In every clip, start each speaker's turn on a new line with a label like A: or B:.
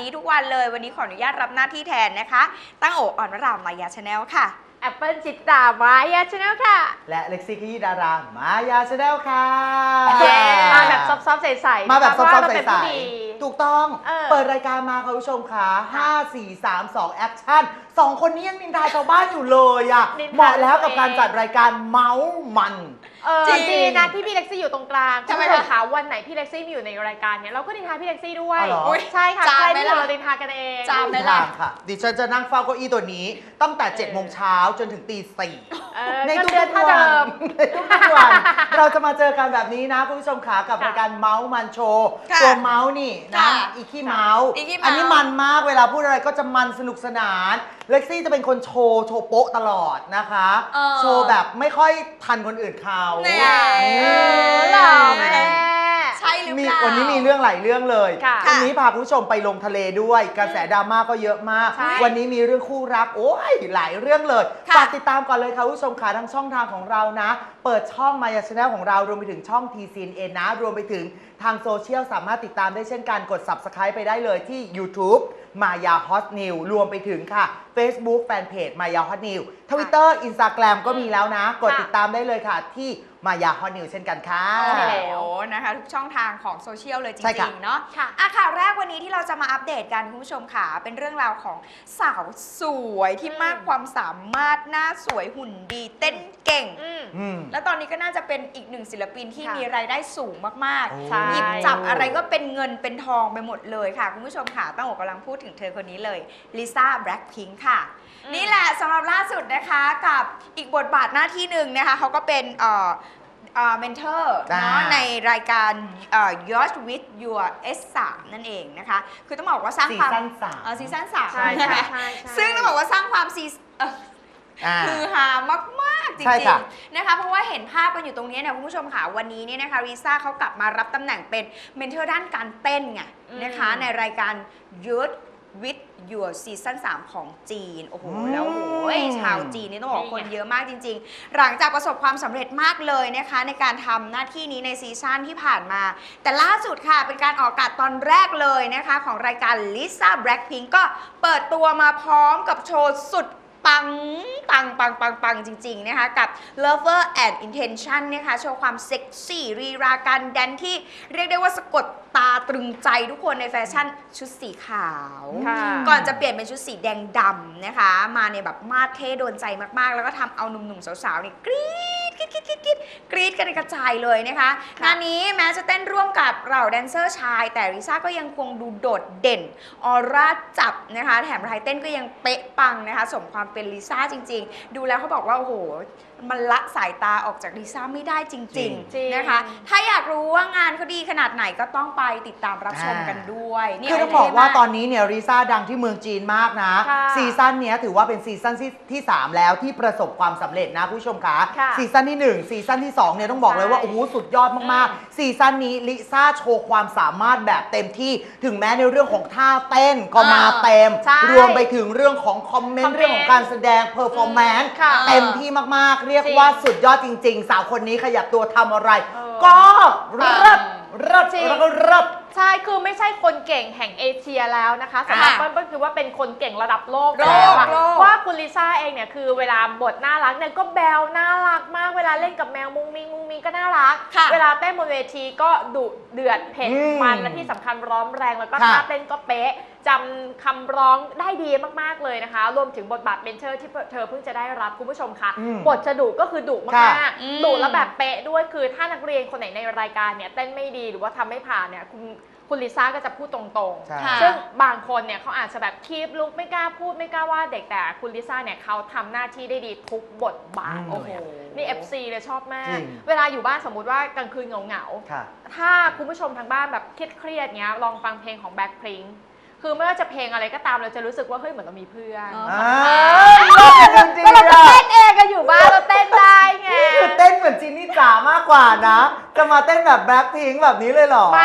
A: นี้ทุกวันเลยวันนี้ขออนุญาตรับหน้าที่แทนนะคะ ตั้งโออ่อนวรามายาชาแนลค่ะ
B: แอปเปิลจิตตามายาชาแนลค่ะ
C: และเล็กซี่ขยี้ดารามายาชาแนลค่ะ
A: เย้
B: มาแบบซอฟๆใสๆ
C: มาแบบซอ
B: เพ
C: ฟ
B: ราะว่า
C: ๆ
B: เราเป็น
C: ใส
B: ผู้ดี
C: ๆถูกต้อง
B: เออ
C: เปิดรายการมาค่ะคุณผู้ชมค่ะ5 4 3 2แอคชั่นสองคนนี้ยังนินทาชาวบ้านอยู่เลยอะ
B: นินทา
C: เหมาะแล้วกับ
B: ตัวเอง
C: การจัดรายการเมาส์มัน
B: เออ
A: จริง
B: ดีนะที่พี่เล็กซี่อยู่ตรงกลาง
A: ทำไม
B: คุณผู้ช
A: คะ
B: คะวันไหนพี่เล็กซี่มีอยู่ในรายการเนี่ยเราก็นินทาพี่เล็กซี่ด้วย
C: อ๋อเหรออุ๊ย
B: ใช่ค่ะ
A: จาม
B: ใคร
A: ไหม
B: ไม่
A: ล่ะ
B: รู้เรานินทากันเอง
A: จามไหม
C: ทางค่ะ ดิฉันจะนั่งเฝ้าเก้าอี้ตัวนี้ ตั้งแต่7โมงเช้าจนถึงตีสี่
B: เออ
C: ใน
B: ก็
C: ทุก
B: เดือน
C: ๆ
B: เท่า
C: วั
B: เดิม
C: ในทุกๆวัน เราจะมาเจอกันแบบนี้นะคุณผู้ชมขากับ
B: ค่ะ
C: รายการเมาส์มันโชว์
A: ค่ะ
C: ตัวเมาส์นี่นะ
A: ค่ะ
C: อีขี้เมาส์
A: อีขี้เมาส์
C: อันนี้มันมากเวลาพูดอะไรก็จะมันสนุกสนาน เล็กซี่จะเป็นคนโชว์โชว์โป๊ะตลอดนะคะ
A: เออ
C: โชว์แบบไม่ค่อยทันคนอื่นเขา
A: แน่
B: เออเหรอแม่
A: ใช่หรือ
C: มี
A: เปล่า
C: วันนี้มีเรื่องหลายเรื่องเลย
B: ค่ะ
C: วันนี้พาคุณผู้ชมไปลงทะเลด้วย กระแสดราม่าก็เยอะมาก
B: ใช่
C: วันนี้มีเรื่องคู่รัก โอ้ยหลายเรื่องเลย
A: ค่ะ
C: ฝากติดตามก่อนเลยค่ะคุณผู้ชมค่ะทั้งช่องทางของเรานะ เปิดช่องมายาชาแนลของเรารวมไปถึงช่อง TCN นะ รวมไปถึงทางโซเชียลสามารถติดตามได้เช่นกันกด Subscribe ไปได้เลยที่ YouTube มายาฮอตนิวรวมไปถึงค่ะ Facebook Fanpage มายาฮอตนิว Twitter Instagram ก็มีแล้วนะ กด
B: ค่ะ
C: ติดตามได้เลยค่ะที่ มายาฮอตนิวเช่นกันค่ะ
A: โอ้
B: ใช่
A: โห
B: แล้ว
A: นะคะทุกช่องทางของโซเชียลเลยจ
C: ใช่ค่ะ
A: ริงๆเนาะ
B: ค่ะ
A: อะข่าวแรกวันนี้ที่เราจะมาอัปเดตกันคุณผู้ชมค่ะ เป็นเรื่องราวของสาวสวยที่
B: อืม
A: มากความสามารถหน้าสวยหุ่นดีเต้นเก่ง
B: อืม
C: อืม
A: แล้วตอนนี้ก็น่าจะเป็นอีกหนึ่งศิลปินที่
B: ค่ะ
A: มีรายได้สูงมาก
C: โอ้
B: ใช่
A: ๆ หยิบจับอะไรก็เป็นเงินเป็นทองไปหมดเลยค่ะ คุณผู้ชมค่ะต้องบอกกำลังพูดถึงเธอคนนี้เลยลิซ่าแบล็ k พิงค์ค่ะ
B: อืม
A: นี่แหละสำหรับล่าสุดนะคะกับอีกบทบาทหน้าที่หนึ่งนะคะเขาก็เป็นเอ่อ เอ่อเมนเทอร์เนาะ
C: อ่า
A: ในรายการเอ่อ Yacht with Your S3 นั่นเองนะคะ คือต้องบอกว่าสร้าง
C: ซี
A: ความ
C: ซั่นสาม
A: เออซีซั่นสาม
B: ใช่
A: ใช่ไหม
B: ใช่ใช่
A: ซึ่งต้องบอกว่าสร้างความซีเอ่อ
C: อ่า
A: คือฮามาก ๆจ
C: ใช่
A: ริง
C: ค่ะ
A: ๆนะคะเพราะว่าเห็นภาพกันอยู่ตรงนี้เนี่ยคุณผู้ชมค่ะ วันนี้เนี่ยนะคะริซ่าเขากลับมารับตำแหน่งเป็นเมนเทอร์ด้านการเต้นไง
B: อืม
A: นะคะในรายการ Youth with Your Season 3ของจีน โอ้โห
C: อืม
A: แล้วโอ้ยชาวจีนนี่ต้องบอก
B: นี่ไง
A: คนเยอะมากจริง ๆ หลังจากประสบความสำเร็จมากเลยนะคะ ในการทำหน้าที่นี้ในซีซั่นที่ผ่านมา แต่ล่าสุดค่ะ เป็นการออกอากาศตอนแรกเลยนะคะ ของรายการ Lisa Blackpink ก็เปิดตัวมาพร้อมกับโชว์สุด ปังปังปังปังปังจริง ๆ นะคะ กับ Lover and Intention นะคะโชว์ความเซ็กซี่รีราการแดนที่เรียกได้ว่าสะกดตาตรึงใจทุกคนในแฟชั่นชุดสีขาว
B: ค่ะ
A: ก่อนจะเปลี่ยนเป็นชุดสีแดงดำนะคะ มาในแบบมาดเท่โดนใจมากๆ แล้วก็ทำเอาหนุ่มๆสาวๆเนี่ยกรี๊ด กรี๊ดกรี๊ดกรี๊ดกรี๊ดกรี๊ดกันกระจายเลยนะคะ
B: ค่ะ
A: งานนี้แม้จะเต้นร่วมกับเหล่าแดนเซอร์ชาย แต่ริซ่าก็ยังคงดูโดดเด่นออร่าจับนะคะ แถมรายเต้นก็ยังเป๊ะปังนะคะ สมความเป็นลิซ่าจริง ๆ ดูแล้วเขาบอกว่าโอ้โห มันละสายตาออกจากลิซ่าไม่ได้จ
C: จริ
A: ริง
C: ง
A: ๆนะคะ ถ้าอยากรู้ว่างานเขาดีขนาดไหนก็ต้องไปติดตามรับชมกันด้วยเนี่ย
C: คือต้องบอกว่าตอนนี้เนี่ยริซ่าดังที่เมืองจีนมากนะ
B: ค่ะ
C: ซีซั่นเนี้ยถือว่าเป็นซีซั่นที่ที่3แล้วที่ประสบความสำเร็จนะคุณผู้ชมคะ
B: ค่ะ
C: ซีซั่นที่1ซีซั่นที่2เนี่ยต้องบอกเลยว่า
B: ใช่
C: โอ้โหสุดยอดมาก
B: อืม
C: ๆซีซั่นนี้ลิซ่าโชว์ความสามารถแบบเต็มที่ถึงแม้ในเรื่องของท่าเต้นก็มาเต็ม
B: ใช่
C: รวมไปถึงเรื่องของคอมเมน
B: คอม
C: ต์
B: เมนต์
C: เรื่องของการแสดงเพอร์ฟอร์แมนซ์
B: ค่ะ
C: เต็มที่มากๆเรียก
B: จริง
C: ว่าสุดยอดจริง ๆ สาวคนนี้ขยับตัวทำอะไร
B: เออ
C: ก็เริศเริศ
B: จริง
C: แล้วก็เริศ
B: ใช่ คือไม่ใช่คนเก่งแห่งเอเชียแล้วนะคะสำหรับ
A: ค่ะ
B: เปิ้ลเปิ้ลคือว่าเป็นคนเก่งระดับโลก
A: โลก
B: แล้วอะ
A: โลก
B: ว่าคุณลิซ่าเองเนี่ยคือเวลาบทน่ารักเนี่ยก็แบวน่ารักมาก เวลาเล่นกับแมวมุงมิงมุงมิงก็น่ารัก
A: ค่ะ
B: เวลาเต้นบนเวทีก็ดุเดือดเผ็ด
C: อืม
B: มันและที่สำคัญร้อนแรงแล้วก็
C: ค่ะ
B: ท่าเต้นก็เป๊ะจำคำร้องได้ดีมากๆเลยนะคะ รวมถึงบทบาทเมนเทอร์ที่เธอเพิ่งจะได้รับคุณผู้ชมค่ะ
C: อืม
B: บทจะดุก็คือดุ
C: ค่ะ
B: มาก
A: อืม
B: ๆดุแล้วแบบ เป๊ะด้วยคือถ้านักเรียนคนไหนในรายการเนี่ยเต้นไม่ดีหรือว่าทำไม่ผ่านเนี่ยคุณคุณลิซ่าก็จะพูดตรง
C: ใช่
A: ค่ะ
B: ๆ ซึ่งบางคนเนี่ยเขาอาจจะแบบคีบลุกไม่กล้าพูดไม่กล้าว่าเด็กแต่คุณลิซ่าเนี่ยเขาทำหน้าที่ได้ดีทุกบทบาท
C: อืม
B: โอ้โหนี่ FC เลยชอบมา
C: จ
B: ก
C: ริง
B: เวลาอยู่บ้านสมมุติว่ากลางคืนเหงาๆ
C: ค่ะ
B: ถ้าคุณผู้ชมทางบ้านแบบเครียดๆเงี้ยลองฟังเพลงของแบ็คพริง คือไม่ว่าจะเพลงอะไรก็ตามเราจะรู้สึกว่าเฮ้ยเหมือนเรามีเพื่อน
A: อ๋อ
C: อ่า
B: ก็เราจะเต้นเองกันอยู่บ้านเราเต้นได้ไง
C: นี่คือเต้นเหมือนจินนี่จ๋ามากกว่านะ จะมาเต้นแบบแบล็คพิงแบบนี้เลยเหรอ
B: ไป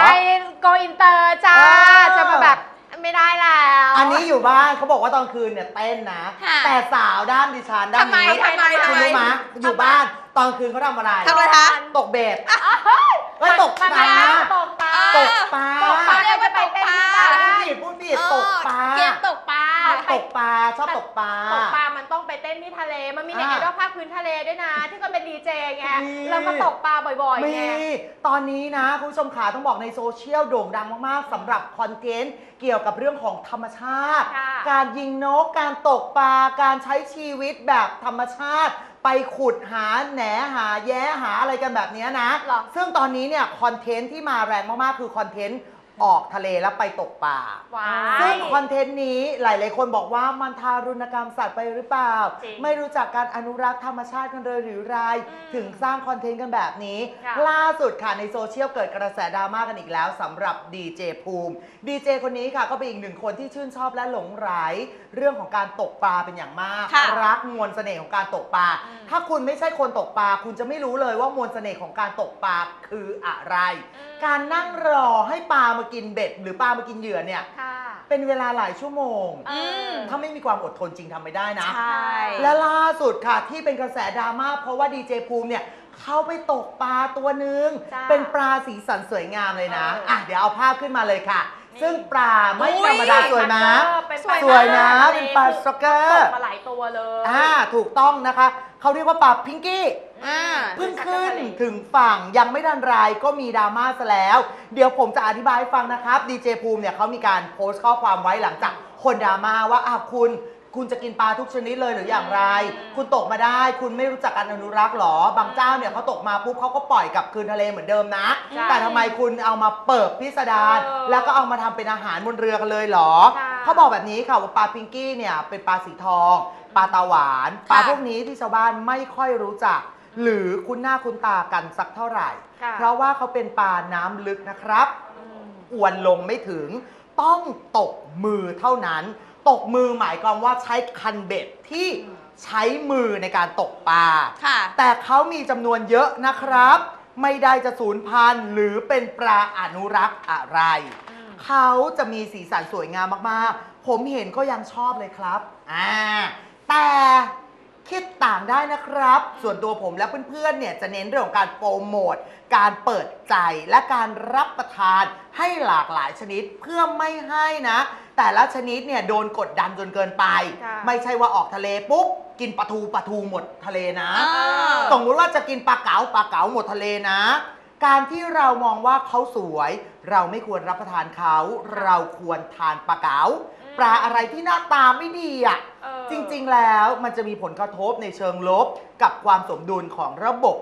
B: โกอินเตอร์จ้า
C: อ่า
B: จะมาแบบไม่ได้แล้ว
C: อันนี้อยู่บ้านเขาบอกว่าตอนคืนเนี่ยเต้นนะ
A: ค่ะ
C: แต่สาวด้านดิฉันด้าน
A: ทำไม
C: นี้
A: ทำไม
C: คุณ
A: ทำไม
C: รู้ไหมอยู่บ้าน ตอนคืนเขาทำอะไร
A: ทำอะไรคะ
C: ตกเบ็ด
B: แล้วตกปลาตกปลาตก
A: ปล
C: าตกปลาเรียกว่าตกปลา
B: พูดผ
C: ิดพูดผิด
B: ตกปลาเกม
C: ตกปลา
B: ตกปลาชอบตก
C: ปลาตกป
B: ลามันต้องไปเต้นที่ทะ
C: เล มั
B: นมีใน
C: ไอดอลภาค
B: พื้นทะเลด้วยนะ ที่ก็เป็นดีเจไงเราก็ตกปลาบ่อยๆไง
C: ตอนนี้นะคุณผู้ชมขาต้องบอกในโซเชียลโด่งดังมากๆสำหรับคอนเทนต์เกี่ยวกับเรื่องของธรรมชาติ การยิงนกการตกปลาการใช้ชีวิตแบบธรรมชาติ ไปขุดหาแหนหาแย้หาอะไรกันแบบเนี้ยนะ
B: หรอ
C: ซึ่งตอนนี้เนี่ยคอนเทนต์ที่มาแรงมากๆคือคอนเทนต์ ออกทะเลแล้วไปตกปลา
B: ว้า
C: ซึ่
B: ย
C: งคอนเทนต์นี้หลาย ๆ คนบอกว่ามันทารุณกรรมสัตว์ไปหรือเปล่า
B: จริง
C: ไม่รู้จักการอนุรักษ์ธรรมชาติกันเลยหรือไร
B: อืม
C: ถึงสร้างคอนเทนต์กันแบบนี้
B: ค่ะ
C: ล่าสุดค่ะในโซเชียลเกิดกระแสดราม่ากันอีกแล้วสำหรับดีเจภูมิดีเจคนนี้ค่ะก็เป็นอีกหนึ่งคนที่ชื่นชอบและหลงไหลเรื่องของการตกปลาเป็นอย่างมาก
A: ค่ะ
C: รักมวลเสน่ห์ของการตกปลา
B: อืม
C: ถ้าคุณไม่ใช่คนตกปลา คุณจะไม่รู้เลยว่ามวลเสน่ห์ของการตกปลาคืออะไร
B: อืม
C: การนั่งรอให้ปลามากินเบ็ด หรือปลามากินเหยื่อเนี่ย
B: ค่ะ
C: เป็นเวลาหลายชั่วโมง
B: เออ
C: ถ้าไม่มีความอดทนจริงทำไม่ได้นะ
A: ใช่
C: และล่าสุดค่ะที่เป็นกระแสดราม่าเพราะว่าดีเจภูมิเนี่ยเขาไปตกปลาตัวหนึ่ง
B: จ้า
C: เป็นปลาสีสันสวยงามเลยนะ
B: เอออ่
C: อะเดี๋ยวเอาภาพขึ้นมาเลยค่ะ
B: นี่
C: ซึ่งปลาไม่
A: อุ๊ย
C: ธรรมดาสวยนะ
B: เป็น
A: สวย
C: สวยนะ
B: ปลา
C: เป็นปลาสเกอ
B: ต
C: ร์
B: กมาหลายตัวเลย
C: อ่าถูกต้องนะคะ เขาเรียกว่าปลาพิงกี้
A: อ่า
C: เพิ่งขึ้นถึงฝั่งยังไม่ทันไรก็มีดราม่าซะแล้ว เดี๋ยวผมจะอธิบายให้ฟังนะครับดีเจภูมิเนี่ยเขามีการโพสต์ข้อความไว้หลังจากคนดราม่าว่าอ้าวคุณคุณจะกินปลาทุกชนิดเลยหรืออย่างไร คุณตกมาได้ คุณไม่รู้จักการอนุรักษ์หรอ บางเจ้าเนี่ยเขาตกมาปุ๊บเขาก็ปล่อยกลับคืนทะเลเหมือนเดิมนะ
B: ใช่
C: แต่ทำไมคุณเอามาเปิดพิสดาร
B: เออ
C: แล้วก็เอามาทำเป็นอาหารบนเรือกันเลยเหรอ
B: ค่ะ
C: เขาบอกแบบนี้ค่ะว่าปลาพิงกี้เนี่ยเป็นปลาสีทอง ปลาตาหวาน ปลาพวกนี้ที่ชาวบ้านไม่ค่อยรู้จัก หรือคุ้นหน้าคุ้นตากันสักเท่าไหร่
B: ค่ะ
C: เพราะว่าเขาเป็นปลาน้ำลึกนะครับ
B: อืม
C: อวนลงไม่ถึง ต้องตกมือเท่านั้น ตกมือหมายความว่าใช้คันเบ็ดที่ใช้มือในการตกปลา
A: ค่ะ
C: แต่เขามีจำนวนเยอะนะครับ ไม่ได้จะสูญพันธุ์หรือเป็นปลาอนุรักษ์อะไร
B: อืม
C: เขาจะมีสีสันสวยงามมาก ๆ ผมเห็นก็ยังชอบเลยครับ อ่า แต่ คิดต่างได้นะครับ ส่วนตัวผมและเพื่อนๆ เนี่ยจะเน้นเรื่องของการโปรโมท การเปิดใจและการรับประทานให้หลากหลายชนิดเพื่อไม่ให้นะ แต่ละชนิดเนี่ยโดนกดดันจนเกินไป
B: ค่ะ
C: ไม่ใช่ว่าออกทะเลปุ๊บกินปลาทูปลาทูหมดทะเลนะ
A: อ่า
C: สมมติว่าจะกินปลาเก๋าปลาเก๋าหมดทะเลนะ การที่เรามองว่าเขาสวย เราไม่ควรรับประทานเขา เราควรทานปลาเก๋า
B: อืม
C: ปลาอะไรที่หน้าตาไม่ดีอะ
B: เออ
C: จริงๆ แล้วมันจะมีผลกระทบในเชิงลบกับความสมดุลของระบบ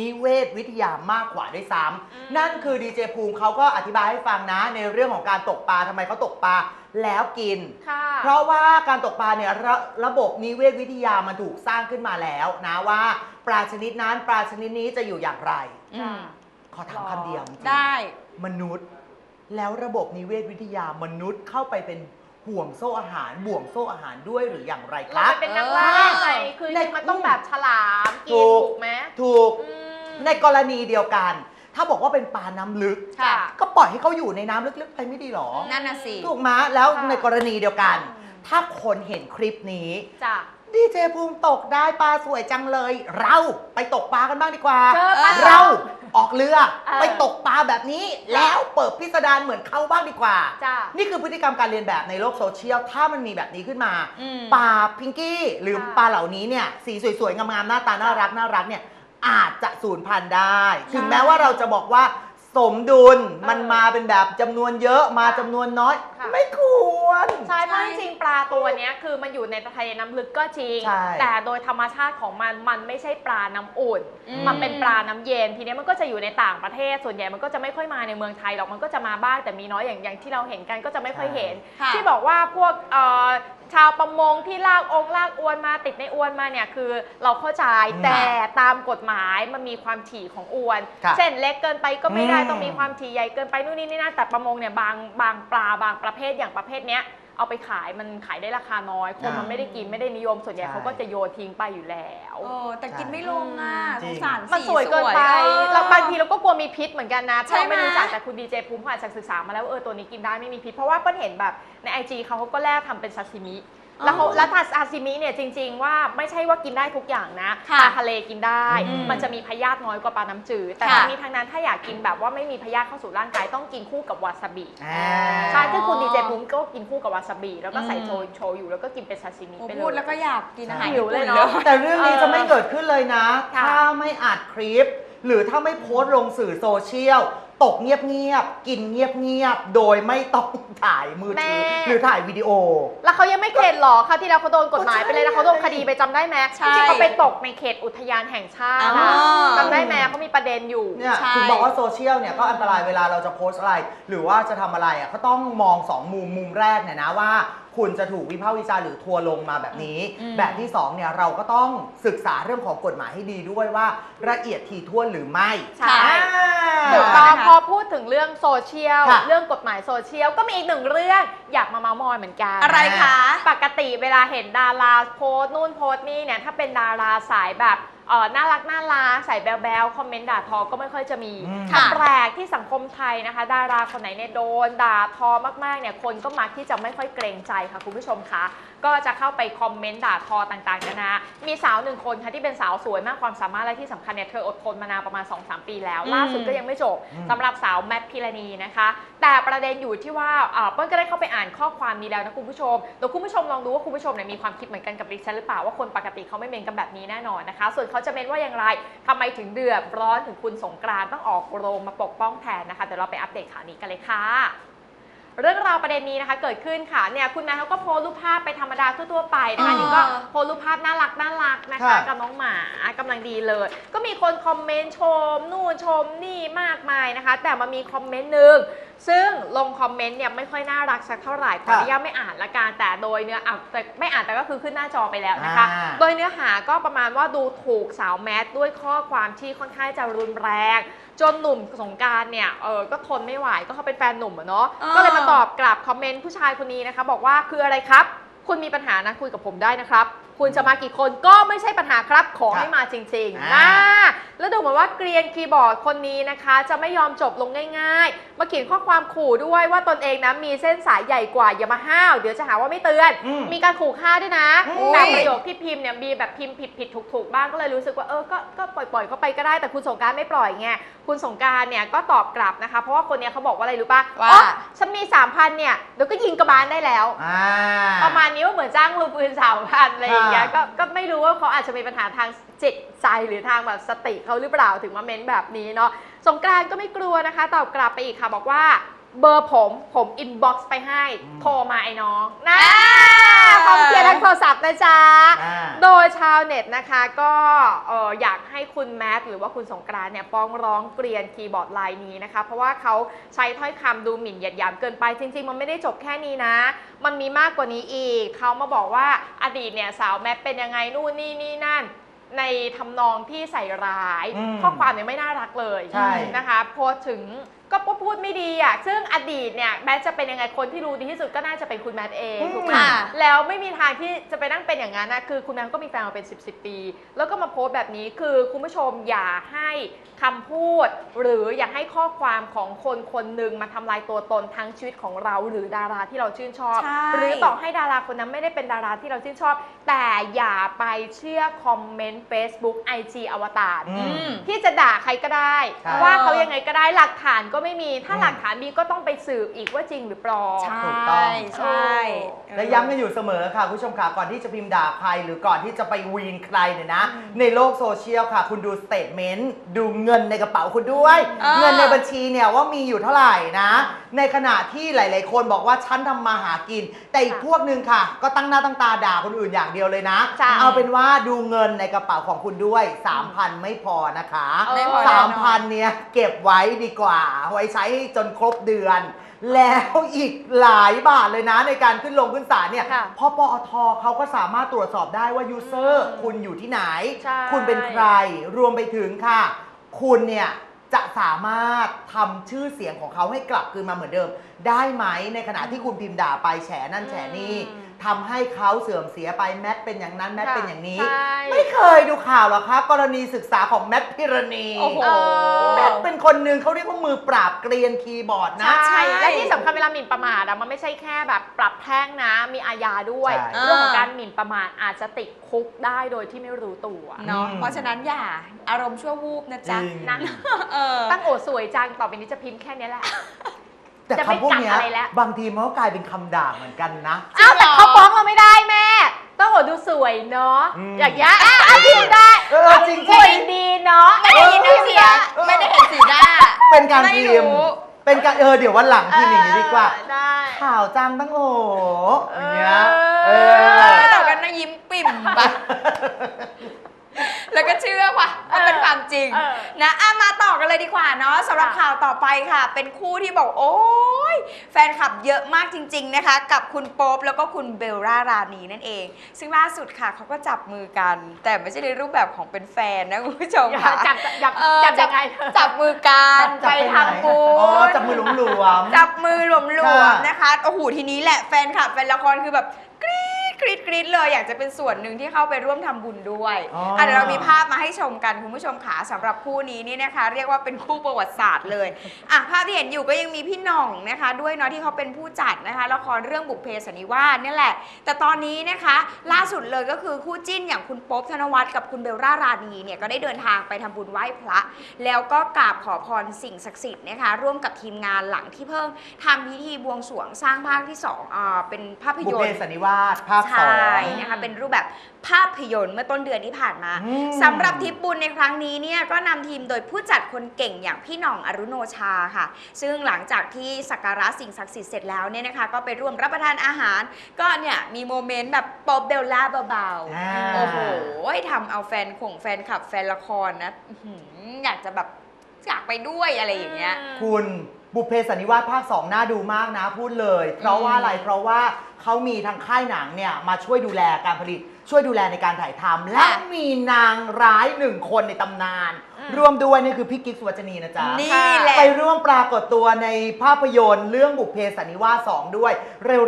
C: นิเวศวิทยามากกว่าด้วยซ้
B: อืมำ
C: นั่นคือดีเจภูมิเขาก็อธิบายให้ฟังนะ ในเรื่องของการตกปลาทำไมเขาตกปลาแล้วกิน
B: ค่ะ
C: เพราะว่าการตกปลาเนี่ยระระบบนิเวศวิทยามันถูกสร้างขึ้นมาแล้วนะว่า ปลาชนิดนั้นปลาชนิดนี้จะอยู่อย่างไร
A: อืม
C: ขอถามคำเดียวจริงๆ
A: ได้
C: มนุษย์ แล้วระบบนิเวศวิทยามนุษย์เข้าไปเป็น ห่วงโซ่อาหารบ่วงโซ่อาหารด้วยหรืออย่างไรค
B: เรา
C: รับ
B: ไปเป็นนักล่า
A: เออ
B: ไงคือ
C: ใน
B: มันต้องแบบฉลามกิน
C: ถูก
B: ถูกไหม
C: ถูก
B: อืม
C: ในกรณีเดียวกัน ถ้าบอกว่าเป็นปลาน้ำลึก
A: ค่ะ
C: ก็ปล่อยให้เขาอยู่ในน้ำลึกๆ ไปไม่ดีหรอ
A: นั่นน่ะสิ
C: ถูกไหมแล้ว
B: ค่ะ
C: ในกรณีเดียวกัน
B: อืม
C: ถ้าคนเห็นคลิปนี้
B: จ้ะ
C: ดีเจภูมิตกได้ปลาสวยจังเลย เราไปตกปลากันบ้างดีกว่า
B: เจอปลา
C: เรา ออกเรือ
B: เออ
C: ไปตกปลาแบบนี้ แล้วเปิดพิสดารเหมือนเขาบ้างดีกว่า
B: จ้ะ
C: นี่คือพฤติกรรมการเรียนแบบในโลกโซเชียล ถ้ามันมีแบบนี้ขึ้นมา
A: อืม
C: ปลาพิงกี้ หรือ
B: ค่ะ
C: ปลาเหล่านี้เนี่ยสีสวยๆ งามๆ หน้าตาน่ารักน่ารักเนี่ยอาจจะสูญพันธุ์ได้ ถึงแม้ว่าเราจะบอกว่า สมดุลมันมาเป็นแบบจำนวนเยอะมาจำนวนน้อย
B: ค่ะ
C: ไม่ควร
B: ใช่เพราะจริงๆปลาตัวเนี้ยคือมันอยู่ในทะเลน้ำลึกก็จริง
C: ใช่
B: แต่โดยธรรมชาติของมันมันไม่ใช่ปลาน้ำอุ่น
A: อืม
B: มันเป็นปลาน้ำเย็นทีเนี้ยมันก็จะอยู่ในต่างประเทศ ส่วนใหญ่มันก็จะไม่ค่อยมาในเมืองไทยหรอกมันก็จะมาบ้างแต่มีน้อยอย่างอย่างที่เราเห็นกันก็จะไม่ค่อยเห็น
A: ค่ะ
B: ที่บอกว่าพวกเอ่อ ชาวประมงที่ลากองลากอวนมาติดในอวนมาเนี่ยคือเราเข้าใจ
C: อืม
B: แต่ตามกฎหมายมันมีความถี่ของอวน
C: ค่ะ
B: เช่นเล็กเกินไปก็ไม่ได้
C: อืม
B: ต้องมีความถี่ใหญ่เกินไปนู่นนี่นี่นั่นแต่ประมงเนี่ยบางบางปลาบางประเภทอย่างประเภทเนี้ย เอาไปขายมันขายได้ราคาน้อย คนมัน
C: อ่า
B: ไม่ได้กินไม่ได้นิยมส่วนใหญ่
C: ใช่
B: เขาก็จะโยนทิ้งไปอยู่แล้ว
A: โอ้แต่กินไม่ลงอะ
C: จริ
A: ส
C: ง
A: งสาร
B: มัน
A: สี
B: สวยเกินไป
A: เออ
B: แล้วบางทีเราก็กลัวมีพิษเหมือนกันนะ
A: ใช่
B: ถ้าเราไม่
A: ไหม
B: รู้จักแต่คุณดีเจภูมิเขาอาจจะศึกษามาแล้วว่าเออตัวนี้กินได้ไม่มีพิษ เพราะว่าเปิ้ลเห็นแบบในไอจีเขาเขาก็แลกทำเป็นซาซิมิ แล้วเขา
A: อ๋อ
B: แล้วทาซาซิมิเนี่ยจริง ๆ ว่าไม่ใช่ว่ากินได้ทุกอย่างนะ
A: ค่ะ
B: ปลาทะเลกินได้
C: อืม
B: มันจะมีพยาธิน้อยกว่าปลาน้ำจืดแต่
A: ค่ะ
B: ทั้งนี้ทั้งนั้นถ้าอยากกินแบบว่าไม่มีพยาธิเข้าสู่ร่างกายต้องกินคู่กับวาซาบิ
C: อ่า
B: ใช่ซึ่งคุณดีเจภูมิก็กินคู่กับวาซาบิแล้วก็ใส่
A: อืม
B: โชยโชยุแล้วก็กินเป็นซาซิมิ
A: โอ้
B: ไปเล
A: พูด
B: ย
A: แล้วก็อยากกินอาหาร
B: หิวเลย
A: ญี่ปุ่
B: เนอะ
C: แต่เรื่องนี้จะไม่เกิดขึ้นเลยนะ
B: ค่ะ
C: ถ้าไม่อัดคลิป หรือถ้าไม่โพสต์ลงสื่อโซเชียล ตกเงียบๆ กินเงียบๆ โดยไม่ต้องถ่ายมือถือ
B: แม่
C: หรือถ่ายวิดีโอ
B: แล้วเขายังไม่เข็ดหรอคราวที่แล้วเขาโดนกฎหมายไปเลยนะเขาโดนคดีไปจำได้ไหม
A: ใช่
B: ที่เขาไปตกในเขตอุทยานแห่งชาติ
A: อ๋
B: นะ
A: อ
B: จำได้ไหมเขามีประเด็นอยู่
C: เนี่ย
A: ใช่
C: ถึงบอกว่าโซเชียลเนี่ยก็อันตรายเวลาเราจะโพสต์อะไร หรือว่าจะทำอะไรอะก็ต้องมองสองมุมมุมแรกเนี่ยนะว่า คุณจะถูกวิพากษ์วิจารณ์หรือทัวร์ลงมาแบบนี้
A: อืม
C: แบบที่สองเนี่ยเราก็ต้องศึกษาเรื่องของกฎหมายให้ดีด้วยว่าละเอียดถี่ถ้วนหรือไม่
B: ใช่
C: อ่า
B: ถูกต้อง
A: นะคะ
B: พอพูดถึงเรื่องโซเชียล
C: ค่ะ
B: เรื่องกฎหมายโซเชียล ก็มีอีกหนึ่งเรื่องอยากมาเมามอยเหมือนกัน
A: อะไรคะ
B: ปกติเวลาเห็นดาราโพสต์นู่นโพสต์นี่เนี่ยถ้าเป็นดาราสายแบบ เออน่ารักน่ารักใส่แบลๆคอมเมนต์ด่าทอก็ไม่ค่อยจะมี
C: อืม
B: แต่แปลกที่สังคมไทยนะคะ ดาราคนไหนเนี่ยโดนด่าทอมากๆเนี่ยคนก็มักที่จะไม่ค่อยเกรงใจค่ะคุณผู้ชมคะก็จะเข้าไปคอมเมนต์ด่าทอต่างๆนานามีสาวหนึ่งคนค่ะที่เป็นสาวสวยมากความสามารถและที่สำคัญเนี่ยเธออดทนมานานประมาณ 2-3 ปีแล้ว
A: อืม
B: ล่าสุดก็ยังไม่จบ
C: อืม
B: สำหรับสาวแมทพิรณีนะคะ แต่ประเด็นอยู่ที่ว่าอ่าเปิ้ลก็ได้เข้าไปอ่านข้อความนี้แล้วนะคุณผู้ชมเดี๋ยวคุณผู้ชมลองดูว่าคุณผู้ชมเนี่ยมีความคิดเหมือนกันกับดิฉันหรือเปล่าว่าคนปกติเขาไม่เมนกันแบบนี้แน่นอนนะคะ ส่วนเขาจะเมนว่าอย่างไรทำไมถึงเดือดร้อนถึงคุณสงกรานต์ต้องออกโรงมาปกป้องแทนนะคะเดี๋ยวเราไปอัปเดตข่าวนี้กันเลยค่ะเรื่องราวประเด็นนี้นะคะเกิดขึ้นค่ะเนี่ยคุณแม่เขาก็โพสต์รูปภาพไปธรรมดาทั่วๆไปนะคะ
A: อ่านี่
B: นี่ก็โพสต์รูปภาพน่ารักน่ารักนะคะ
C: ค่ะ
B: กับน้องหมากำลังดีเลย ก็มีคนคอมเมนต์ชม นู่นชมนี่มากมายนะคะ แต่มามีคอมเมนต์หนึ่ง ซึ่งลงคอมเมนต์เนี่ยไม่ค่อยน่ารักสักเท่าไหร่ขออนุญาตไม่อ่านละกันแต่โดยเนื้ออะแต่ไม่อ่านแต่ก็คือขึ้นหน้าจอไปแล้วนะคะ
C: อ่า
B: โดยเนื้อหาก็ประมาณว่าดูถูกสาวแมทด้วยข้อความที่ค่อนข้างจะรุนแรง จนหนุ่มสงกรารเนี่ยเออก็ทนไม่ไหวก็เขาเป็นแฟนหนุ่มอะเนาะ
A: อ่า
B: ก็เลยมาตอบกลับคอมเมนต์ผู้ชายคนนี้นะคะ บอกว่าคืออะไรครับ คุณมีปัญหานะคุยกับผมได้นะครับ คุณจะมากี่คนก็ไม่ใช่ปัญหาครับขอให้มาจริงๆ
C: อ่า
B: นะ แล้วดูเหมือนว่าเกรียนคีย์บอร์ดคนนี้นะคะ จะไม่ยอมจบลงง่าย ๆ มาเขียนข้อความขู่ด้วยว่าตนเองนะมีเส้นสายใหญ่กว่าอย่ามาห้าว เดี๋ยวจะหาว่าไม่เตือน
C: อืม
B: มีการขู่ฆ่าด้วยนะ
C: อุ้ย
B: แต่ประโยคที่พิมพ์เนี่ยมีแบบพิมพ์ผิดผิดถูกถูกๆบ้างก็เลยรู้สึกว่าเออก็ก็ปล่อยปล่อยเขาไปก็ได้แต่คุณสงกรารไม่ปล่อยไงคุณสงกรารเนี่ยก็ตอบกลับนะคะ เพราะว่าคนเนี้ยเขาบอกว่าอะไรรู้ป่ะ
A: ว่า
B: อ๋อฉันมีสามพันเนี่ยเดี๋ยวก็ยิงกระบาลได้แล้ว
C: อ่า
B: ประมาณนี้ว่าเหมือนจ้างลูกปืนสามพันอะไรอย่างเงี้ย
C: ค่ะ
B: ก็ก็ไม่รู้ว่าเขาอาจจะมีปัญหาทางจิตใจหรือทางแบบสติเขาหรือเปล่าถึงมาเม้นแบบนี้เนาะ สงกรานต์ก็ไม่กลัวนะคะ ตอบกลับไปอีกค่ะบอกว่า เบอร์ผมผมอินบ็อกซ์ไปให้
C: อืม
B: โทรมาไอ้น้องนะ
A: อ่า
B: พร้อมเคลียร์ทางโทรศัพท์นะจ๊ะ
C: อ่า
B: โดยชาวเน็ตนะคะก็เอ่ออยากให้คุณแมทหรือว่าคุณสงกรานต์เนี่ยฟ้องร้องเกรียนคีย์บอร์ดไลน์นี้นะคะ เพราะว่าเขาใช้ถ้อยคำดูหมิ่นเหยียดหยามเกินไป จริง ๆ มันไม่ได้จบแค่นี้นะ มันมีมากกว่านี้อีก เขามาบอกว่าอดีตเนี่ยสาวแมทเป็นยังไงนู่นนี่นี่นั่น ในทำนองที่ใส่ร้าย
C: อืม
B: ข้อความเนี่ยไม่น่ารักเลย
C: ใช่
B: นะคะโพสต์ถึง ก็พูดไม่ดีอะ ซึ่งอดีตเนี่ยแม้จะเป็นยังไงคนที่รู้ดีที่สุดก็น่าจะเป็นคุณแมทเอง
C: อืม
B: ถูกไหม
A: ค่ะ
B: แล้วไม่มีทางที่จะไปนั่งเป็นอย่างนั้นนะคือคุณแมทก็มีแฟนมาเป็น 10บสปี แล้วก็มาโพสต์แบบนี้คือคุณผู้ชมอย่าให้คำพูด หรืออย่าให้ข้อความของคนคนหนึ่งมาทำลายตัวตนทั้งชีวิตของเราหรือดาราที่เราชื่นชอบ
A: ใช่
B: หรือต่อให้ดาราคนนั้นไม่ได้เป็นดาราที่เราชื่นชอบ แต่อย่าไปเชื่อคอมเมนต์ Facebook IG อวตาร
C: อืม
B: ที่จะด่าใครก็ได้
C: ใช่
B: ว่าเขายังไงก็ได้หลักฐานก็ไม่มี ถ้า
C: อืม
B: หลักฐานมีก็ต้องไปสืบอีกว่าจริงหรือปลอม
A: ใช่
C: ถูกต้อง
A: ใช่
C: และย้ำกันอยู่เสมอค่ะคุณผู้ชมค่ะก่อนที่จะพิมพ์ด่าใครหรือก่อนที่จะไปวีนใครเนี่ยนะ
B: อืม
C: ในโลกโซเชียลค่ะ คุณดูสเตทเมนต์ดูเงินในกระเป๋าคุณด้วย
A: เออ
C: เงินในบัญชีเนี่ยว่ามีอยู่เท่าไหร่นะ ในขณะที่หลาย ๆ คนบอกว่าฉันทำมาหากิน แต่อีกพวกหนึ่งค่ะ ก็ตั้งหน้าตั้งตาด่าคนอื่นอย่างเดียวเลยนะ
B: ใช่
C: เอาเป็นว่าดูเงินในกระเป๋าของคุณด้วย 3,000 ไม่พอนะคะ
A: ไม่พอ
C: สามพันเนี่ยเก็บไว้ดีกว่าไว้ใช้จนครบเดือน แล้วอีกหลายบาทเลยนะในการขึ้นลงขึ้นศาลเนี่ย
B: ค่ะ
C: เพราะปอทเขาก็สามารถตรวจสอบได้ว่ายูเซอร์
B: อืม
C: คุณอยู่ที่ไหน
B: ใช่
C: คุณเป็นใครรวมไปถึงค่ะ คุณเนี่ยจะสามารถทำชื่อเสียงของเขาให้กลับคืนมาเหมือนเดิม ได้ไหมในขณะที่คุณพิมพ์ด่าไปแฉนั่นแฉนี่
B: อืม
C: ทำให้เขาเสื่อมเสียไปแมทเป็นอย่างนั้นแมทเป็นอย่างนี้
B: ใช่
C: ไม่เคยดูข่าวหรอคะกรณีศึกษาของแมทพิรณี
A: โอ้โห
B: เออ
C: แมทเป็นคนหนึ่งเขาเรียกว่ามือปราบเกรียนคีย์บอร์ดนะ
B: ใช่ และที่สำคัญเวลาหมิ่นประมาทอะมันไม่ใช่แค่แบบปรับแพ่งนะ มีอาญาด้วย
C: ใช่
B: เรื่องของการหมิ่นประมาทอาจจะติดคุกได้โดยที่ไม่รู้ตัว
A: เนาะ
C: อืม
A: เพราะฉะนั้นอย่าอารมณ์ชั่ววูบนะ
C: จ
A: จ๊ะ
C: ริง
B: นะ
A: เออ
B: ตั้งโอดสวยจัง ต่อไปนี้จะพิมพ์แค่นี้แหละ
C: แต่
B: จะไม่
C: คำพวกเนี้ย
B: กัดอะไรแล้ว
C: บางทีมันก็กลายเป็นคำด่าเหมือนกันนะ
B: อ้าวแต่เขาฟ้องเราไม่ได้แม่ ต้องโอดดูสวยเนาะ
C: อืม
B: อย่างเงี้ยอะอะพิมพ์ได้
C: เออจริงๆ
B: สวยดีเนาะ
A: ไม่ได้ยินน้ำเสียง
C: เออ
A: ไม่ได้เห็นสีหน้า
C: เป็นการ
A: ไม่
C: พิมพ์
A: รู้
C: เป็นการเออเดี๋ยววันหลังพิมพ์อย่างนี้ดีกว่า
B: เออได้
C: ข่าวจังตั้งโอ้โหอย่างเงี้ย
B: เอ
C: เอ
B: อ
A: เอ
C: อ
A: อ แต่กันนะยิ้มปิ่มปะ แล้วก็เชื่อว่ะว่าเป็นความจริง
B: เออ
A: นะอะมาต่อกันเลยดีกว่าเนาะสำหรับ
B: ค่ะ
A: ข่าวต่อไปค่ะ เป็นคู่ที่บอก โอ้ยแฟนคลับเยอะมากจริง ๆนะคะ กับคุณโป๊ปแล้วก็คุณเบลล่ารานีนั่นเอง ซึ่งล่าสุดค่ะเขาก็จับมือกัน แต่ไม่ใช่ในรูปแบบของเป็นแฟนนะคุณผู้ชม
B: อย่า
A: ค่ะ
B: จับจับ
A: เออ
B: จับยังไงเธอ
A: จับมือกัน
C: จับ
A: ไป
C: ไปไหน
A: ทำบุญ
C: อ๋อจับมือหลวมๆ
A: จับมือหลวม
C: ค่ะ
A: ๆนะคะ โอ้โห ทีนี้แหละแฟนคลับแฟนละครคือแบบกรี๊ด กรี๊ดกรี๊ดเลยอยากจะเป็นส่วนหนึ่งที่เข้าไปร่วมทำบุญด้วย
C: อ๋ออะ
A: เดี๋ยวเรามีภาพมาให้ชมกันคุณผู้ชมขาสำหรับคู่นี้นี่นะคะ เรียกว่าเป็นคู่ประวัติศาสตร์เลยอะภาพที่เห็นอยู่ก็ยังมีพี่หน่องนะคะ ด้วยเนาะที่เขาเป็นผู้จัดนะคะละครเรื่องบุพเพสันนิวาสเนี่ยแหละ แต่ตอนนี้นะคะ ล่าสุดเลยก็คือคู่จิ้นอย่างคุณโป๊บธนวัฒน์กับคุณเบลล่ารานีเนี่ยก็ได้เดินทางไปทำบุญไหว้พระ แล้วก็กราบขอพรสิ่งศักดิ์สิทธิ์นะคะ ร่วมกับทีมงานหลังที่เพิ่งทำพิธีบวงสรวงสร้างภาคที่สองอ่าเป็นภาพ
C: บุ
A: ย
C: พ
A: น
C: เพ
A: ตร์
C: สันนิวาสภาคสอง
A: ใช่นะคะเป็นรูปแบบภาพยนตร์เมื่อต้นเดือนที่ผ่านมา
C: อืม
A: สำหรับทริปบุญในครั้งนี้เนี่ยก็นำทีมโดยผู้จัดคนเก่งอย่างพี่หน่องอรุโนชาค่ะ ซึ่งหลังจากที่สักการะสิ่งศักดิ์สิทธิ์เสร็จแล้วเนี่ยนะคะ ก็ไปร่วมรับประทานอาหาร ก็เนี่ยมีโมเมนต์แบบปอบเบลล่าเบา
C: อ่า
A: ๆโอ้โหทำเอาแฟนของแฟนคลับแฟนละครนะอื้อหืออยากจะแบบอยากไปด้วยอะไรอย่างเงี้ย
C: คุณ บุพเพสันนิวาสภาค2น่าดูมากนะพูดเลย เพราะว่าอะไรเพราะว่าเขามีทางค่ายหนังเนี่ยมาช่วยดูแลการผลิต ช่วยดูแลในการถ่ายทำและ
A: ค่ะ
C: มีนางร้ายหนึ่งคนในตำนาน
B: อืม
C: ร่วมด้วยนี่คือพี่กิ๊กสุวัจนีนะจ๊ะ
A: นี่แหละ
C: ไปร่วมปรากฏตัวในภาพยนตร์เรื่องบุพเพสันนิวาส2ด้วย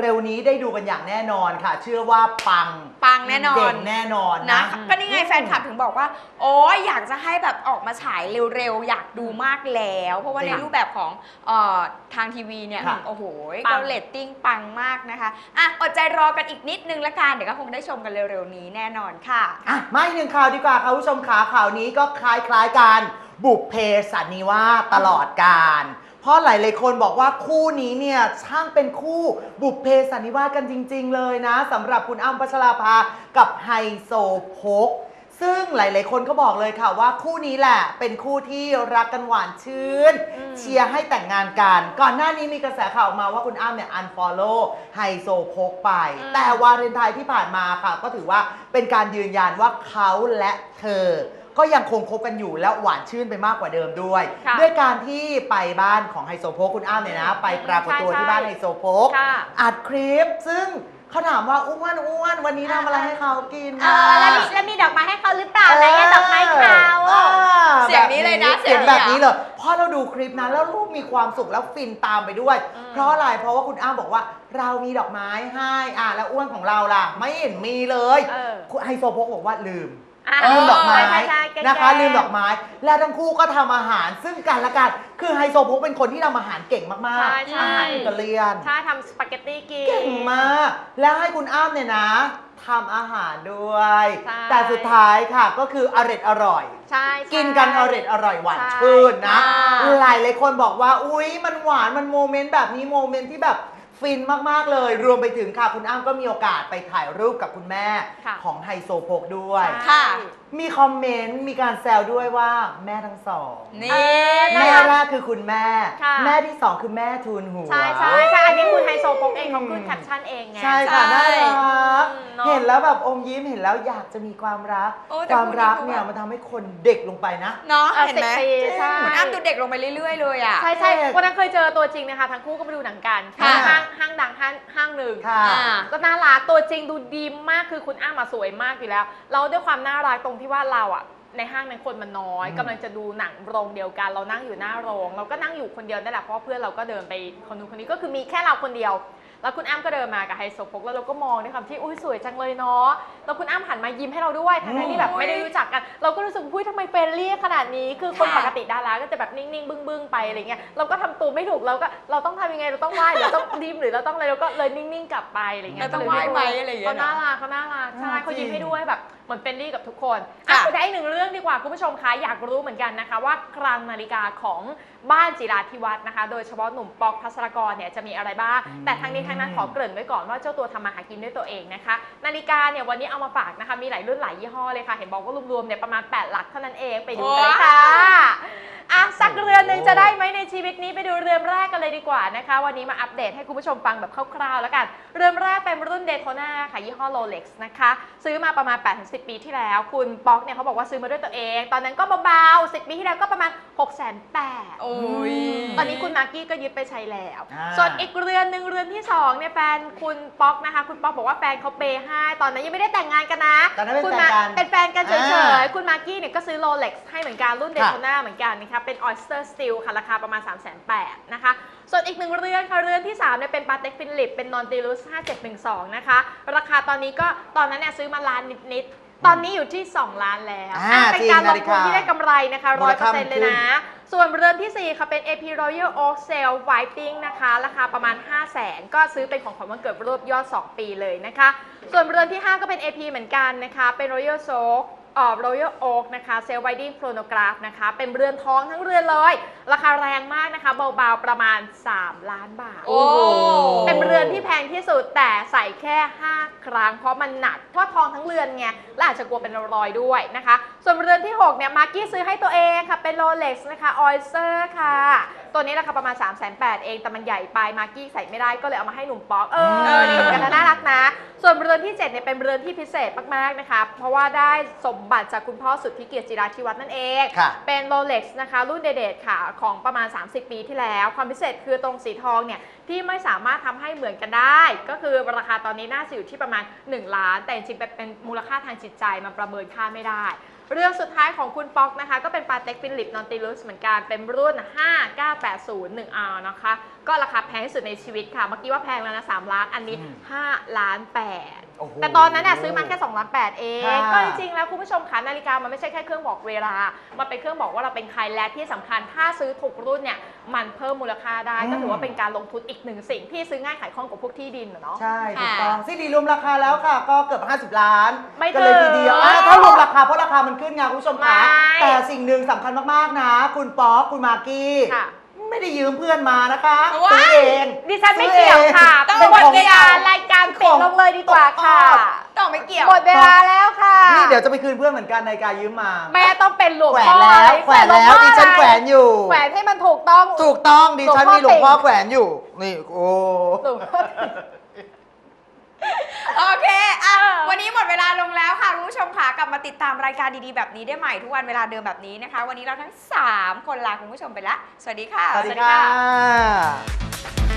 C: เร็วๆนี้ได้ดูกันอย่างแน่นอนค่ะ เชื่อว่าปัง
A: ปังแน่นอ
C: เก่
A: น
C: งแน่นอน
A: นะ
C: นะ
A: ก็นี่ไงแฟนคลับถึงบอกว่าโอ้ยอยากจะให้แบบออกมาฉายเร็วๆ อยากดูมากแล้ว เพราะว่า
C: จริ
A: ใน
C: ง
A: รูปแบบของเออทางทีวีเนี่ย
C: ค่ะ
A: โอ้โห
B: ปั
A: ก็
B: ง
A: เรตติ้งปังมากนะคะอะอดใจรอกันอีกนิดนึงละกัน เดี๋ยวก็คงได้ชมกันเร็วๆนี้แน่นอนค่ะ
C: อะมาอีกหนึ่งข่าวดีกว่าค่ะคุณผู้ชมขาข่าวนี้ก็คล้ายๆกันบุพเพสันนิวาสตลอดการ เพราะหลายๆคนบอกว่าคู่นี้เนี่ยช่างเป็นคู่บุพเพสันนิวาสกันจริง ๆ เลยนะสำหรับคุณอ้ำพัชราภากับไฮโซโพกซึ่งหลายๆ คนก็บอกเลยค่ะว่าคู่นี้แหละเป็นคู่ที่รักกันหวานชื่น
B: อืม
C: เชียร์ให้แต่งงานกัน ก่อนหน้านี้มีกระแสข่าวออกมาว่าคุณอ้ำเนี่ย unfollow ไฮโซโพกไป
B: อืม
C: แต่วาเลนไทน์ที่ผ่านมาค่ะ ก็ถือว่าเป็นการยืนยันว่าเขาและเธอ ก็ยังคงคบกันอยู่และหวานชื่นไปมากกว่าเดิมด้วย
B: ค่ะ
C: ด้วยการที่ไปบ้านของไฮโซโพกคุณอ้ำเนี่ยนะ ไปปรากฏตัว
B: ใช่
C: ที่บ้าน
B: ใช่
C: ไฮโซโพก
B: ค่ะ
C: อัดคลิป ซึ่งเขาถามว่าอ้วนอ้วนวันนี้ทำอะไรให้เขากิน
B: เออแล้วมีแล้วมีดอกไม้ให้เขาหรือเปล่าไหนอะดอกไม้เขา
C: ออ
A: เสียงนี้เลยนะ
C: เสียง
A: เสียงนี้
C: แบบนี้เลยเพราะเราดูคลิปนั้นแล้วลูกมีความสุขแล้วฟินตามไปด้วย
B: อืม
C: เพราะอะไรเพราะว่าคุณอ้ำบอกว่า เรามีดอกไม้ให้อะแล้วอ้วนของเราล่ะ ไม่เห็นมีเลย
B: เออ
C: คุณไฮโซโพกบอกว่าลืม
B: อะ
C: ลืมดอกไม้
B: ใช่ใช่ใช่
C: นะคะ
B: แกล้ง
C: ลืมดอกไม้ และทั้งคู่ก็ทำอาหารซึ่งกันและกันคือไฮโซโพกเป็นคนที่ทำอาหารเก่งมาก
B: ใช่
C: ๆ
B: ใช่
C: อาหารอิตาเลียน
B: ถ้าทำสปาเกตตี้กิน
C: เก่งมาก แล้วให้คุณอ้ำเนี่ยนะทำอาหารด้วย
B: ใช่
C: แต่สุดท้ายค่ะก็คืออร่อยอร่อย
B: ใช่ใช่
C: กินกันอร่อยอร่อยหวาน
B: ใช่
C: ชื่นนะ
B: ค่ะ
C: หลายหลายคนบอกว่า อุ๊ยมันหวานมันโมเมนต์แบบนี้โมเมนต์ที่แบบ ฟินมาก ๆ เลย รวมไปถึงค่ะ คุณอ้ำก็มีโอกาสไปถ่ายรูปกับคุณแม่
B: ค่ะ
C: ของไฮโซโพกด้วย
A: ค่ะ
C: มีคอมเมนต์มีการแซวด้วยว่าแม่ทั้งสอง
A: นี่
B: เออ
C: แม่แรกคือคุณแม่
B: ค่ะ
C: แม่ที่สองคือแม่ทูนหัว
B: ใช่ใช่ใช่อันนี้คุณไฮโซโพกเองเขาขึ้นแคปชั่นเองไง
C: ใช่ค่ะ
A: ใช่
C: น่ารัก
B: อืมเนอะ
C: เห็นแล้วแบบอมยิ้มเห็นแล้วอยากจะมีความรัก
A: โอ้แต่
C: ความรัก
A: คู่นี้
C: เนี่ย
A: เขาแบบ
C: มันทำให้คนเด็กลงไปนะ
A: เนาะ
B: เออ
A: เห็นไหม
B: สิบปีใช่
A: เหมือนอ้ำดูเด็กลงไปเรื่อย ๆ เลยอะ
B: ใช่ใช่วันนั้นเคยเจอตัวจริงนะคะทั้งคู่ก็ไปดูหนังกัน
A: ค่ะ
B: ที่ห้างห้างดังห้างห้างหนึ่ง
C: ค่ะ
A: อ่า
B: ก็น่ารักตัวจริงดูดีมากคือคุณอ้ามาสวยมากอยู่แล้ว เราด้วยความน่ารักตรงที่ว่าเราอะในห้างนั้นคนมันน้อย
C: อืม
B: กำลังจะดูหนังโรงเดียวกัน เรานั่งอยู่หน้าโรง เราก็นั่งอยู่คนเดียวนั่นแหละเพราะว่าเพื่อนเราก็เดินไปคนนู้นคนนี้ก็คือมีแค่เราคนเดียว แล้วคุณอ้ำก็เดินมากับไฮโซโพกแล้วเราก็มองด้วยความที่อุ้ยสวยจังเลยเนาะแล้วคุณอ้ำหันมายิ้มให้เราด้วยทั้งๆที่แบบไม่ได้รู้จักกัน เราก็รู้สึกอุ้ยทำไมเฟรนลี่ขนาดนี้ คือคน
A: ค่ะ
B: ปกติดาราก็จะแบบนิ่งๆบึ้งๆไปอะไรเงี้ยเราก็ทำตัวไม่ถูกเราก็เราต้องทำยังไงเราต้องไหว้หรือเราต้องริมหรือเราต้องอะไรเราก็เลยนิ่งๆกลับไปอะไรเงี้ย
A: เราต้อง
B: ก็เลย
A: ไหว้ไหมอะไรอย่างเงี้ย
B: เขาน่ารักเขาน่ารักใช่
C: อ่า
B: เขายิ้ม
C: จริง
B: ให้ด้วยแบบเหมือนเฟรนลี่กับทุกคน
A: ค่ะ
B: อะไปได้อีกหนึ่งเรื่องดีกว่าคุณผู้ชมคะอยากรู้เหมือนกันนะคะ ว่าคลังนาฬิกาของบ้านจิราธิวัฒน์นะคะ โดยเฉพาะหนุ่มป๊อกพัสรกรเนี่ยจะมีอะไรบ้าง
C: อืม
B: แต่ทั้งนี้ทั้งนั้นขอเกริ่นไว้ก่อนว่าเจ้าตัวทำมาหากินด้วยตัวเองนะคะ นาฬิกาเนี่ยวันนี้เอามาฝากนะคะมีหลายรุ่นหลายยี่ห้อเลยค่ะ เห็นบอกว่ารวมๆเนี่ยประมาณ 8 หลักเท่านั้นเองไปดูกันเลยค่ะอะสักเรือนหนึ่งจะได้ไหมในชีวิตนี้ไปดูเรือนแรกกันเลยดีกว่านะคะ วันนี้มาอัปเดตให้คุณผู้ชมฟังแบบคร่าวๆแล้วกัน เรือนแรกเป็นรุ่นเดโ t นาค่ะยี่ห้อโรเล็กซ์นะคะซื้อมาประมาณ8-10 ปีที่แล้ว คุณป๊อกเนี่ยเขาบอกว่าซื้อมาด้วยตัวเอง ตอนนั้นก็เบาๆ10 ปีที่แล้วก็ประมาณ6 8 0 0 0
A: โอ้ย
B: ตอนนี้คุณมากกี้ก็ยึดไปใช้แล้ว
C: อ่า
B: ส่วนอีกเรือนหนึ่งเรือนที่2เนี่ยแฟนคุณป๊อกนะคะ คุณป๊อกบอกว่าแฟนเขาเปย์ให้ตอนนั้นยังไม่ได้แต่งงานกันนะ
C: ตอนนั้นเป็น
B: คุณ
C: แฟนกัน
B: เป็นแฟนกันเฉ
C: อ่าย
B: ๆคุณมากกี้เนี่ยก็ซื้อโรเล็กซ์ให้เหมือนกันรุ่นเด
C: ค่ะ
B: โ t นาเหมือนกันนะคะเป็น Oyster Steel ค่ะราคาประมาณ 3 8 0 0 0นะคะ ส่วนอีกหนึ่งเรือนค่ะเรือนที่3เนี่ยเป็นปาเต็กฟิลิปเป็นนอนติลุส5712 นะคะ ราคาตอนนี้ก็ตอนนั้นเนี่ยซื้อมาล้านนิดๆ ตอนนี้อยู่ที่ 2 ล้านแล้ว
C: อ่า
B: อะเป็นการลงทุน
C: จริงนาฬิกา
B: ที่ได้กำไรนะคะ
C: มูลค่ามัน
B: 100%เลยนะ ส่วนเรือนทีสี่ 4 ค่ะเป็น AP Royal Oak Sale Whiting นะคะ ราคาประมาณ 5 0 0 0 0 0ก็ซื้อเป็นของขวัญวันเกิดรวบยอด 2 ปีเลยนะคะ ส่วนเรือนที่ 5 ก็เป็น AP เหมือนกันนะคะ เป็น Royal Soak เอ่อ Royal Oak นะคะ Sale Whiting Chronograph นะคะเป็นเรือนทองทั้งเรือนเลย ราคาแรงมากนะคะ เบาๆประมาณ 3 ล้านบาท
A: โอ้
B: เป็นเรือนที่แพงที่สุดแต่ใส่แค่ 5 ครั้งเพราะมันหนักเพราะทองทั้งเรือนไงและอาจจะกลัวเป็นรอยด้วยนะคะ ส่วนเรือนที่ 6 เนี่ย มาร์กี้ซื้อให้ตัวเองค่ะ เป็นโรเล็กซ์นะคะออยเซอร์ค่ะ ตัวนี้ราคาประมาณ 3 8 0 0 0เอง แต่มันใหญ่ไป มาร์กี้ใส่ไม่ได้ ก็เลยเอามาให้หนุ่มป๊อก เออ
C: เออ
B: ดีเหมือนกันนะน่ารักนะ ส่วนเรือนที่ 7 เนี่ย เป็นเรือนที่พิเศษมาก ๆ นะคะ เพราะว่าได้สมบัติจากคุณพ่อสุดที่เกียรติจิราธิวัฒน์นั่นเอง
C: ค่ะ
B: เป็นโรเล็กซ์นะคะ รุ่นเดทๆค่ะ ของประมาณ 30 ปีที่แล้ว ความพิเศษคือตรงสีทองเนี่ย ที่ไม่สามารถทำให้เหมือนกันได้ ก็คือราคาตอนนี้น่าจะอยู่ที่ประมาณ 1 ล้าน แต่จริงๆเป็นมูลค่าทางจิตใจมันประเมินค่าไม่ได้เรื่องสุดท้ายของคุณป๊อกนะคะ ก็เป็นปาเต็กฟิลิปนอนติลุสเหมือนกัน เป็นรุ่น 5980 1R นะคะ ก็ราคาแพงที่สุดในชีวิตค่ะ เมื่อกี้ว่าแพงแล้วนะ 3 ล้าน อันนี้
C: อืม
B: 5ล้าน 8
C: โอ้โห
B: แต่ตอนนั้นน่ะซื้อมาแค่2ล้าน8เอง
C: ค่ะ
B: ก็จริงๆแล้วคุณผู้ชมคะนาฬิกามันไม่ใช่แค่เครื่องบอกเวลา มันเป็นเครื่องบอกว่าเราเป็นใครและที่สำคัญถ้าซื้อถูกรุ่นเนี่ยมันเพิ่มมูลค่าได้ก็ถือว่าเป็นการลงทุนอีกหนึ่งสิ่งที่ซื้อง่ายขายคล่องกว่าพวกที่ดินอะเนาะ
C: ใช่ถูก
A: ค่ะ
C: ต้องซีดีรวมราคาแล้วค่ะ ก็เกือบ 50 ล้าน
B: ไม่
C: ก็เลย
B: ถึ
C: ที
B: ง
C: เดียวอะถ้ารวมราคาเพราะราคามันขึ้นไงคุณผู้ชมคะ
B: ไม่
C: แต่สิ่งหนึ่งสำคัญมาก ๆ นะ คุณป๊อกคุณมากกี้
B: ค่ะ
C: ไม่ได้ยืมเพื่อนมานะคะ
A: ว้าย
C: ซื้อเอง
B: ดิฉันไม่เกี่ยวค่ะ
A: ต้อง
B: เป็นหมด
C: ของ
B: เวลารายการปิดลงเลยดีกว่าค่ะ
A: ต้องไม่เกี่ยว
B: หมดเวลาแล้วค่ะ
C: นี่เดี๋ยวจะไปคืนเพื่อนเหมือนกันในการยืมมา
B: แม่ต้องเป็นหลวง
C: แขว
B: พ่
C: น
B: อ
C: แล้วแขวนแล้วดิฉันแขวนอยู่
B: แขวนให้มันถูกต้อง
C: ถูกต้องดิฉันมีห
B: ห
C: ล
B: ล
C: ว
B: ว
C: ง
B: งพ่
C: พ่อ
B: อ
C: แขวนอยู่ นี่โอ้
B: หลวงพ่อ
A: โอเคอะ
B: เออ
A: วันนี้หมดเวลาลงแล้วค่ะคุณผู้ชมค่ะกลับมาติดตามรายการดีๆ แบบนี้ได้ใหม่ทุกวันเวลาเดิมแบบนี้นะคะ วันนี้เราทั้ง 3 คนลาคุณผู้ชมไปละ สวัสดีค่ะ
C: สวัสดีค่ะ